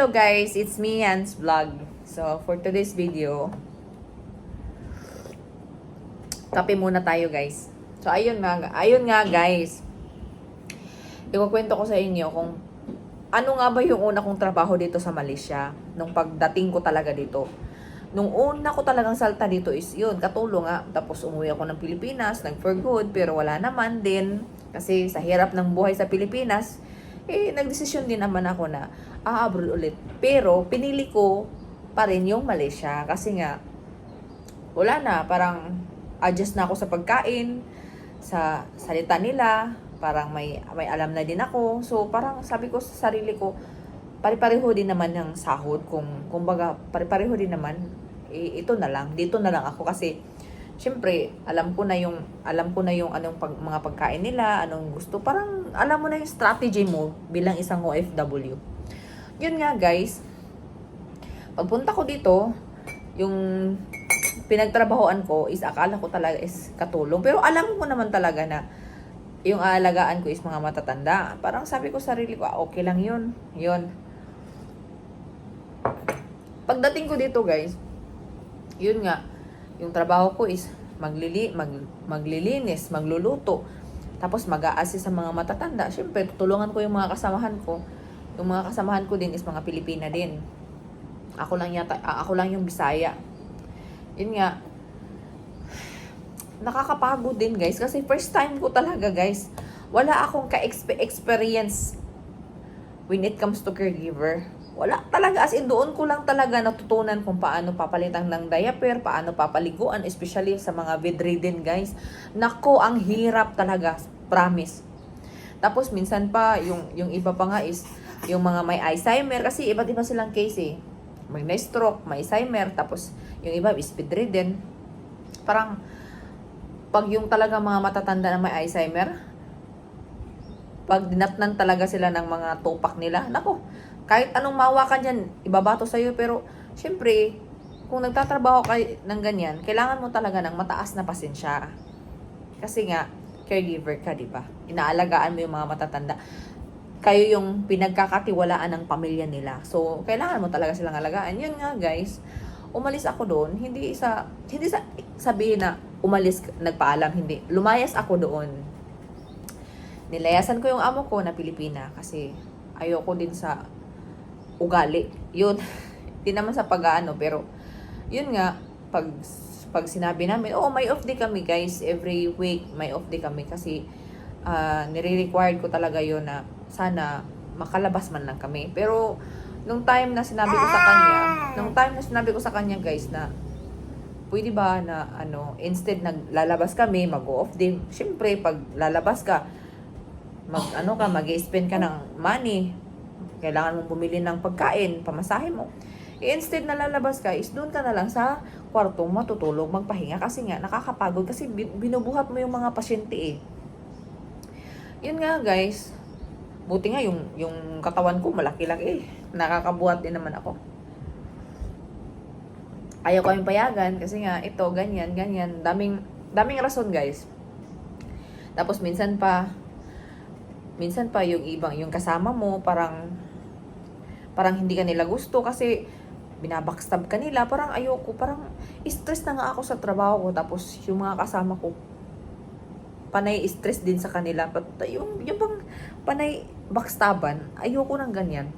hello guys, it's me Hans Vlog. So, for today's video, kape muna tayo guys. So, ayun nga, ayun nga guys. Ikukwento ko sa inyo kung ano nga ba yung una kong trabaho dito sa Malaysia nung pagdating ko talaga dito. Nung una ko talagang salta dito is yun, katulong nga. Tapos umuwi ako ng Pilipinas, nag for good, pero wala naman din. Kasi sa hirap ng buhay sa Pilipinas, eh, nagdesisyon din naman ako na a-abroad ulit. Pero, pinili ko pa rin yung Malaysia. Kasi nga, wala na, parang adjust na ako sa pagkain, sa salita nila, parang may, may alam na din ako. So, parang sabi ko sa sarili ko, pare-pareho din naman ng sahod. Kung, kumbaga, pare-pareho din naman, eh, ito na lang, dito na lang ako. Kasi, syempre, alam ko na yung, alam ko na yung anong pag, mga pagkain nila, anong gusto. Parang, alam mo na yung strategy mo bilang isang OFW. Yun nga, guys. Pagpunta ko dito, yung pinagtrabahoan ko is akala ko talaga is katulong. Pero alam ko naman talaga na yung aalagaan ko is mga matatanda. Parang sabi ko sa sarili ko, ah, okay lang yun. Yun. Pagdating ko dito, guys, yun nga, yung trabaho ko is maglili, mag, maglilinis, magluluto, tapos mag-a-assist sa mga matatanda. Siyempre, tutulungan ko yung mga kasamahan ko. Yung mga kasamahan ko din is mga Pilipina din. Ako lang yata, ako lang yung Bisaya. Yun nga, nakakapagod din guys kasi first time ko talaga guys wala akong ka-experience when it comes to caregiver wala talaga as in doon ko lang talaga natutunan kung paano papalitan ng diaper paano papaliguan especially sa mga bedridden guys nako ang hirap talaga promise tapos minsan pa yung yung iba pa nga is yung mga may Alzheimer kasi iba't iba silang case eh may na-stroke, may Alzheimer tapos yung iba is bedridden parang pag yung talaga mga matatanda na may Alzheimer, pag dinatnan talaga sila ng mga tupak nila, nako, kahit anong mawakan dyan, ibabato sa'yo, pero, syempre, kung nagtatrabaho ka ng ganyan, kailangan mo talaga ng mataas na pasensya. Kasi nga, caregiver ka, di ba? Inaalagaan mo yung mga matatanda. Kayo yung pinagkakatiwalaan ng pamilya nila. So, kailangan mo talaga silang alagaan. Yun nga, guys, umalis ako doon, hindi sa, hindi sa, sabihin na, umalis, nagpaalam, hindi. Lumayas ako doon. Nilayasan ko yung amo ko na Pilipina kasi ayoko din sa ugali. Yun. Hindi naman sa pag-ano, pero yun nga, pag pag sinabi namin, oh, may off day kami guys, every week may off day kami kasi uh, nire-required ko talaga yun na sana makalabas man lang kami. Pero nung time na sinabi ko sa kanya, nung time na sinabi ko sa kanya guys na pwede ba na ano, instead naglalabas kami, mag-off day, syempre pag lalabas ka, mag ano ka, mag-spend ka ng money, kailangan mong bumili ng pagkain, pamasahe mo. E instead na lalabas ka, is doon ka na lang sa kwarto matutulog, magpahinga kasi nga nakakapagod kasi binubuhat mo yung mga pasyente eh. Yun nga guys, buti nga yung yung katawan ko malaki-laki eh. Nakakabuhat din naman ako. Ayaw yung payagan kasi nga ito ganyan, ganyan, daming daming rason guys. Tapos minsan pa minsan pa yung ibang yung kasama mo parang parang hindi ka nila gusto kasi binabackstab ka nila, parang ayoko, parang stress na nga ako sa trabaho ko, tapos yung mga kasama ko, panay stress din sa kanila, but yung, yung bang panay backstaban, ayoko ng ganyan.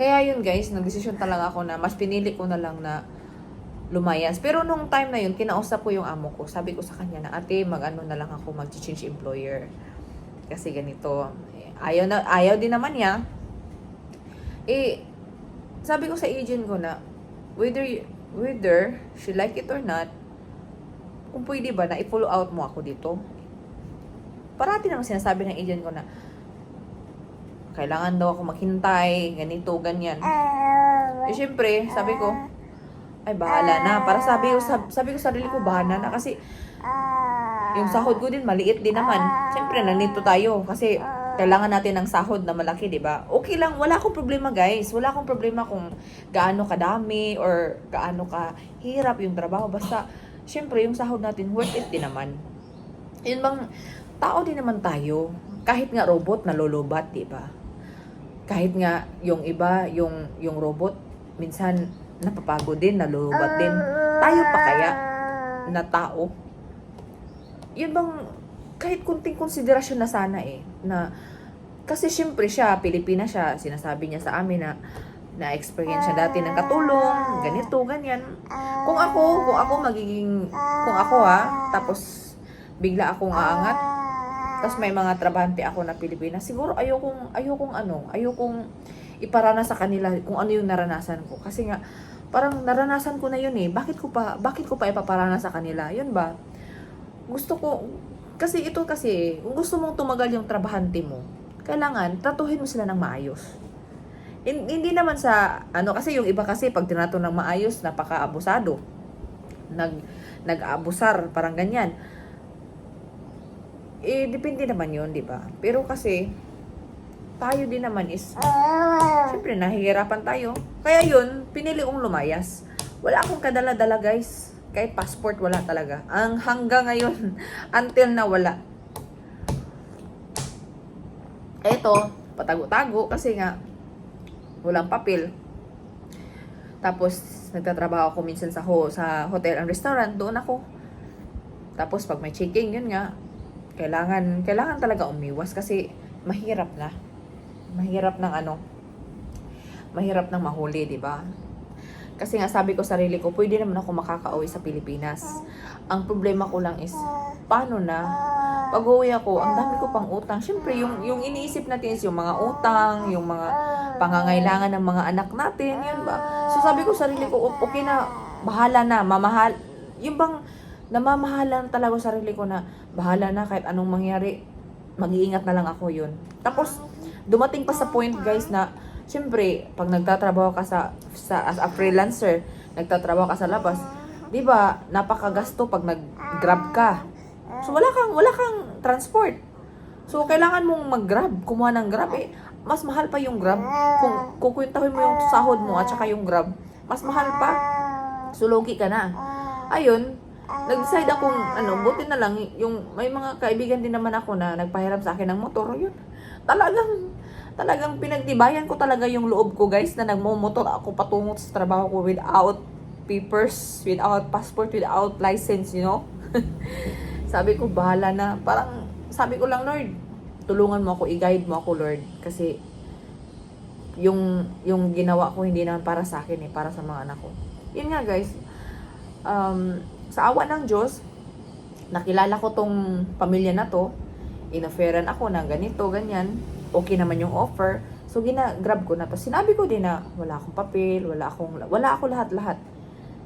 Kaya yun guys, nagdesisyon talaga ako na mas pinili ko na lang na lumayas. Pero nung time na yun, kinausap ko yung amo ko. Sabi ko sa kanya na, ate, mag-ano na lang ako, mag-change employer. Kasi ganito. Ayaw, na, ayaw din naman niya. Eh, sabi ko sa agent ko na, whether, whether she like it or not, kung pwede ba na i-follow out mo ako dito. Parati naman sinasabi ng agent ko na, kailangan daw ako maghintay, ganito, ganyan. Eh, syempre, sabi ko, ay, bahala na. Para sabi ko, sabi, sabi ko sa sarili ko, bahala na. Kasi, yung sahod ko din, maliit din naman. Syempre, nandito tayo. Kasi, kailangan natin ng sahod na malaki, di ba? Okay lang, wala akong problema, guys. Wala akong problema kung gaano kadami or gaano ka hirap yung trabaho. Basta, syempre, yung sahod natin, worth it din naman. Yun bang, tao din naman tayo. Kahit nga robot, nalolobat, di ba? kahit nga yung iba, yung, yung robot, minsan napapagod din, nalulubat din. Tayo pa kaya na tao? Yun bang, kahit kunting konsiderasyon na sana eh, na, kasi syempre siya, Pilipina siya, sinasabi niya sa amin na, na-experience siya dati ng katulong, ganito, ganyan. Kung ako, kung ako magiging, kung ako ha, tapos bigla akong aangat, tapos may mga trabante ako na Pilipinas, siguro ayokong, ayokong ano, ayokong iparana sa kanila kung ano yung naranasan ko. Kasi nga, parang naranasan ko na yun eh. Bakit ko pa, bakit ko pa ipaparana sa kanila? Yun ba? Gusto ko, kasi ito kasi, kung gusto mong tumagal yung trabahante mo, kailangan, tratuhin mo sila ng maayos. Hin- Hindi naman sa, ano, kasi yung iba kasi, pag tinato ng maayos, napaka-abusado. Nag, nag-abusar, parang ganyan. Eh, depende naman yun, di ba? Pero kasi, tayo din naman is, syempre, nahihirapan tayo. Kaya yun, pinili kong lumayas. Wala akong kadala-dala, guys. Kahit passport, wala talaga. Ang hanggang ngayon, until na wala. Eto, patago-tago kasi nga, walang papel. Tapos, nagtatrabaho ako minsan sa, ho, sa hotel and restaurant. Doon ako. Tapos, pag may checking, yun nga, kailangan, kailangan talaga umiwas kasi mahirap na. Mahirap ng ano, mahirap ng mahuli, di ba? Kasi nga sabi ko sarili ko, pwede naman ako makakauwi sa Pilipinas. Ang problema ko lang is, paano na? Pag uwi ako, ang dami ko pang utang. Siyempre, yung, yung iniisip natin is yung mga utang, yung mga pangangailangan ng mga anak natin, yun ba? So sabi ko sarili ko, "O- okay na, bahala na, mamahal. Yung bang, namamahalan talaga sa sarili ko na, bahala na kahit anong mangyari, mag-iingat na lang ako yun. Tapos, dumating pa sa point guys na, syempre, pag nagtatrabaho ka sa, sa as a freelancer, nagtatrabaho ka sa labas, di ba, napakagasto pag nag-grab ka. So, wala kang, wala kang transport. So, kailangan mong mag-grab, kumuha ng grab. Eh, mas mahal pa yung grab. Kung kukwentahin mo yung sahod mo at saka yung grab, mas mahal pa. So, logi ka na. Ayun, nag-decide akong, ano, buti na lang, yung, may mga kaibigan din naman ako na nagpahiram sa akin ng motor. Yun, talagang, talagang pinagtibayan ko talaga yung loob ko, guys, na nagmumotor ako patungo sa trabaho ko without papers, without passport, without license, you know? sabi ko, bahala na. Parang, sabi ko lang, Lord, tulungan mo ako, i-guide mo ako, Lord. Kasi, yung, yung ginawa ko, hindi naman para sa akin, eh, para sa mga anak ko. Yun nga, guys. Um, sa awa ng Diyos, nakilala ko tong pamilya na to. Inofferan ako na ganito, ganyan. Okay naman yung offer. So, gina-grab ko na to. Sinabi ko din na wala akong papel, wala akong, wala ako lahat-lahat.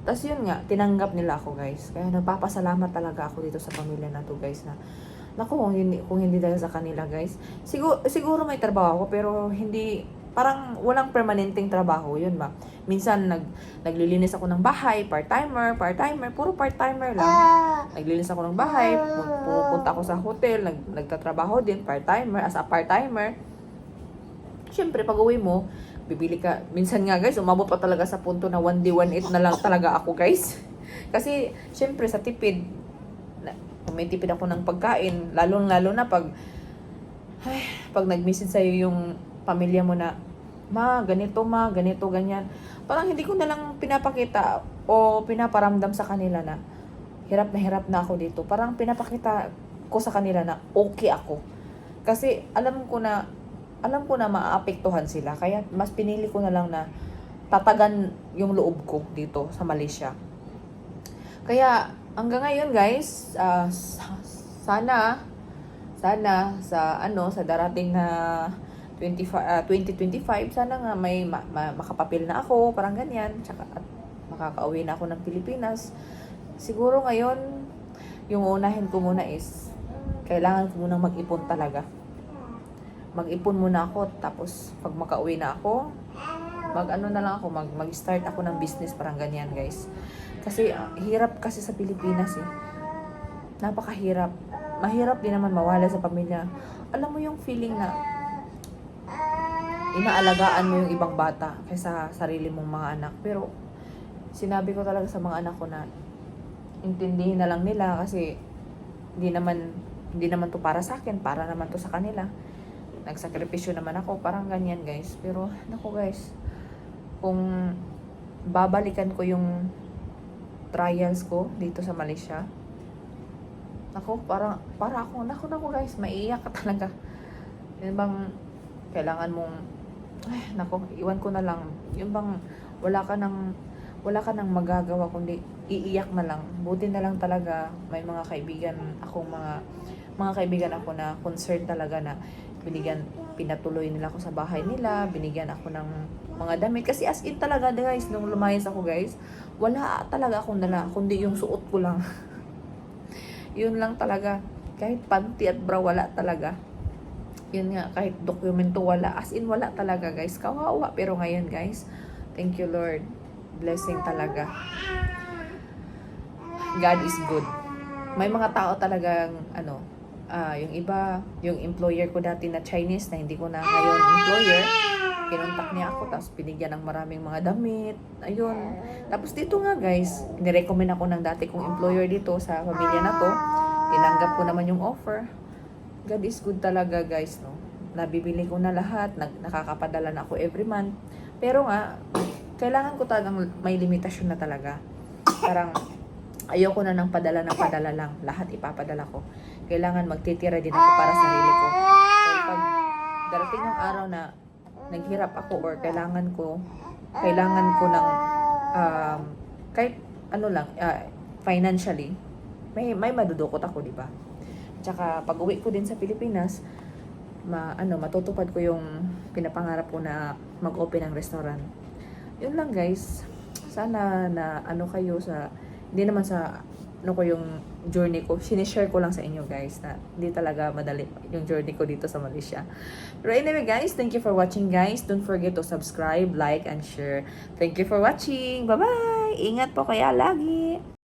Tapos yun nga, tinanggap nila ako guys. Kaya nagpapasalamat talaga ako dito sa pamilya na to guys na Naku, kung hindi, kung hindi dahil sa kanila guys. Siguro, siguro may trabaho ako pero hindi, parang walang permanenteng trabaho, yun ba? Minsan nag, naglilinis ako ng bahay, part-timer, part-timer, puro part-timer lang. Naglilinis ako ng bahay, pu- pupunta ako sa hotel, nag, nagtatrabaho din, part-timer, as a part-timer. Siyempre, pag uwi mo, bibili ka. Minsan nga guys, umabot pa talaga sa punto na 1D, 1.8 na lang talaga ako guys. Kasi, siyempre, sa tipid, na, kung may tipid ako ng pagkain, lalo-lalo na pag, ay, pag nag-message sa'yo yung pamilya mo na, ma, ganito ma, ganito, ganyan. Parang hindi ko na lang pinapakita o pinaparamdam sa kanila na hirap na hirap na ako dito. Parang pinapakita ko sa kanila na okay ako. Kasi alam ko na alam ko na maaapektuhan sila. Kaya mas pinili ko na lang na tatagan yung loob ko dito sa Malaysia. Kaya hanggang ngayon guys, sa- sana sana sa ano sa darating na 25 ah, 2025 sana nga may ma- ma- makapapil na ako, parang ganyan, tsaka at makakauwi na ako ng Pilipinas. Siguro ngayon yung unahin ko muna is kailangan ko munang mag-ipon talaga. Mag-ipon muna ako tapos pag makauwi na ako, mag ano na lang ako, mag mag-start ako ng business parang ganyan, guys. Kasi ah, hirap kasi sa Pilipinas eh. Napakahirap. Mahirap din naman mawala sa pamilya. Alam mo yung feeling na inaalagaan mo yung ibang bata kaysa sarili mong mga anak. Pero sinabi ko talaga sa mga anak ko na intindihin na lang nila kasi hindi naman hindi naman to para sa akin, para naman to sa kanila. nagsakripisyo naman ako, parang ganyan guys. Pero, naku guys, kung babalikan ko yung trials ko dito sa Malaysia, naku, parang, para ako, naku, naku guys, maiiyak ka talaga. Yun bang, kailangan mong, ay, naku, iwan ko na lang. Yung bang, wala ka nang, wala ka nang magagawa kundi iiyak na lang. Buti na lang talaga may mga kaibigan akong mga mga kaibigan ako na concerned talaga na binigyan pinatuloy nila ako sa bahay nila, binigyan ako ng mga damit kasi as in talaga guys nung lumayas ako guys, wala talaga akong dala kundi yung suot ko lang. Yun lang talaga. Kahit panty at bra wala talaga. Yun nga, kahit dokumento wala. As in, wala talaga, guys. Kawawa. Pero ngayon, guys, thank you, Lord. Blessing talaga. God is good. May mga tao talagang, ano, ah, yung iba, yung employer ko dati na Chinese na hindi ko na ngayon employer, kinontak niya ako, tapos binigyan ng maraming mga damit, ayun. Tapos dito nga guys, nirecommend ako ng dati kong employer dito sa pamilya na to, tinanggap ko naman yung offer. God is good talaga guys, no. Nabibili ko na lahat, nag, nakakapadala na ako every month. Pero nga, kailangan ko talagang may limitasyon na talaga. Parang, ayoko na ng padala ng padala lang. Lahat ipapadala ko. Kailangan magtitira din ako para sa sarili ko. So, pag darating yung araw na naghirap ako or kailangan ko, kailangan ko ng, um, kahit ano lang, ah, financially, may, may madudukot ako, di ba? Tsaka pag uwi ko din sa Pilipinas, ma, ano, matutupad ko yung pinapangarap ko na mag-open ng restaurant. Yun lang guys. Sana na ano kayo sa, hindi naman sa ano ko yung journey ko. Sinishare ko lang sa inyo guys na hindi talaga madali yung journey ko dito sa Malaysia. Pero anyway guys, thank you for watching guys. Don't forget to subscribe, like, and share. Thank you for watching. Bye-bye! Ingat po kaya lagi!